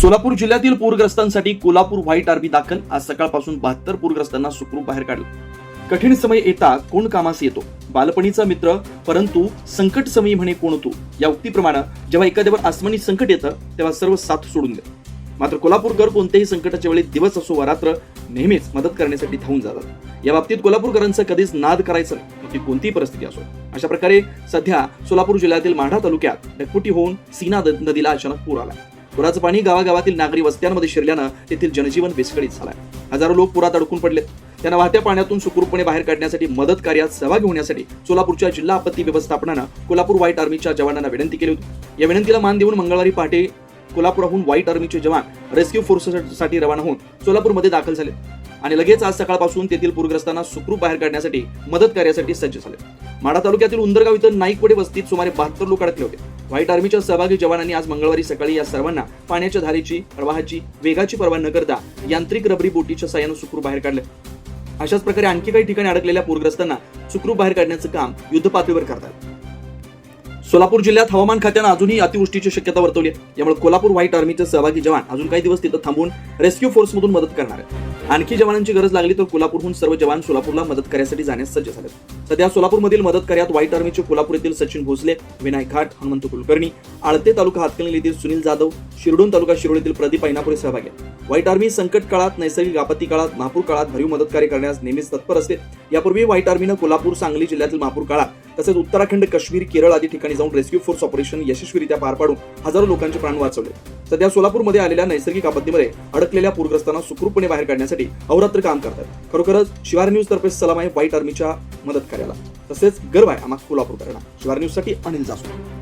सोलापूर जिल्ह्यातील पूरग्रस्तांसाठी Kolhapur white army दाखल. आज सकाळपासून बहात्तर पूरग्रस्तांना सुखरूप बाहेर काढलं. कठीण समय येता कोण कामास येतो? बालपणीचा मित्र परंतु संकट समयी म्हणे कोण तू या उक्तीप्रमाणे जेव्हा एखाद्यावर आसमानी संकट येतं तेव्हा सर्व साथ सोडून दे मात्र कोल्हापूरकर कोणत्याही संकटाच्या वेळी दिवस असो वा रात्र नेहमीच मदत करण्यासाठी धावून जातात. या बाबतीत कोल्हापूरकरांचा कधीच नाद करायचा नाही मग ती कोणतीही परिस्थिती असो. अशा प्रकारे सध्या सोलापूर जिल्ह्यातील माढा तालुक्यात ढकपुटी होऊन सीना नदीला अचानक पूर आला. पुराचं पाणी गावागावातील नागरी वस्त्यांमध्ये शिरल्यानं तेथील जनजीवन विस्कळीत झालंय. हजारो लोक पुरात अडकून पडले त्यांना वाहत्या पाण्यातून सुखरूपपणे बाहेर काढण्यासाठी मदत कार्यात सहभागी होण्यासाठी सोलापूरच्या जिल्हा आपत्ती व्यवस्थापनानं कोल्हापूर व्हाईट आर्मीच्या जवानांना विनंती केली होती. या विनंतीला मान देऊन मंगळवारी पहाटे कोल्हापुराहून व्हाईट आर्मीचे जवान रेस्क्यू फोर्ससाठी रवाना होऊन सोलापूरमध्ये दाखल झाले आणि लगेच आज सकाळपासून तेथील पूरग्रस्तांना सुखरूप बाहेर काढण्यासाठी मदत कार्यासाठी सज्ज झाले. माढा तालुक्यातील उंदरगाव इथं नाईकवडे वस्तीत सुमारे बहात्तर लोक अडकले होते. व्हाईट आर्मीच्या सहभागी जवानांनी आज मंगळवारी सकाळी या सर्वांना पाण्याच्या धारेची प्रवाहाची वेगाची पर्वा न करता यांत्रिक रबरी बोटीच्या साह्यानं सुखरूप बाहेर काढले. अशाच प्रकारे आणखी काही ठिकाणी अडकलेल्या पूरग्रस्तांना सुखरूप बाहेर काढण्याचं काम युद्ध पातळीवर करतात. सोलापूर जिल्ह्यात हवामान खात्यानं अजूनही अतिवृष्टीची शक्यता वर्तवली आहे. यामुळे कोल्हापूर व्हाईट आर्मीचे सहभागी जवान अजून काही दिवस तिथं थांबून रेस्क्यू फोर्समधून मदत करणार आहेत. आणखी जवानांची गरज लागली तर कोल्हापूरहून सर्व जवान सोलापूरला मदत करण्यासाठी जाण्यास सज्ज झाले सध्या सोलापूरमधील मदत कार्यात व्हाईट आर्मीचे कोल्हापूर येथील सचिन भोसले विनायक घाट हनुमंत कुलकर्णी आळते तालुका हातकणंगले येथील सुनील जाधव शिरडून तालुका शिरोळ येथील प्रदीप ऐनापुरे सहभागी व्हाईट आर्मी संकट काळात नैसर्गिक आपत्ती काळात महापूर काळात भरीव मदत कार्य करण्यास नेहमीच तत्पर असते. यापूर्वी व्हाईट आर्मीनं कोल्हापूर सांगली जिल्ह्यातील महापूर काळात तसेच उत्तराखंड काश्मीर केरळ आदी ठिकाणी जाऊन रेस्क्यू फोर्स ऑपरेशन यशस्वीरित्या पार पाडून हजारो लोकांचे प्राण वाचवले. सध्या सोलापूरमध्ये आलेल्या नैसर्गिक आपत्तीमध्ये अडकलेल्या पूरग्रस्तांना सुखरूपपणे बाहेर काढण्यासाठी अहोरात्र काम करतात. खरोखरच शिवार न्यूज तर्फे सलाम आहे व्हाईट आर्मीच्या मदत कार्याला तसेच गर्व आहे आम्हा करणार शिवार न्यूजसाठी अनिल जासू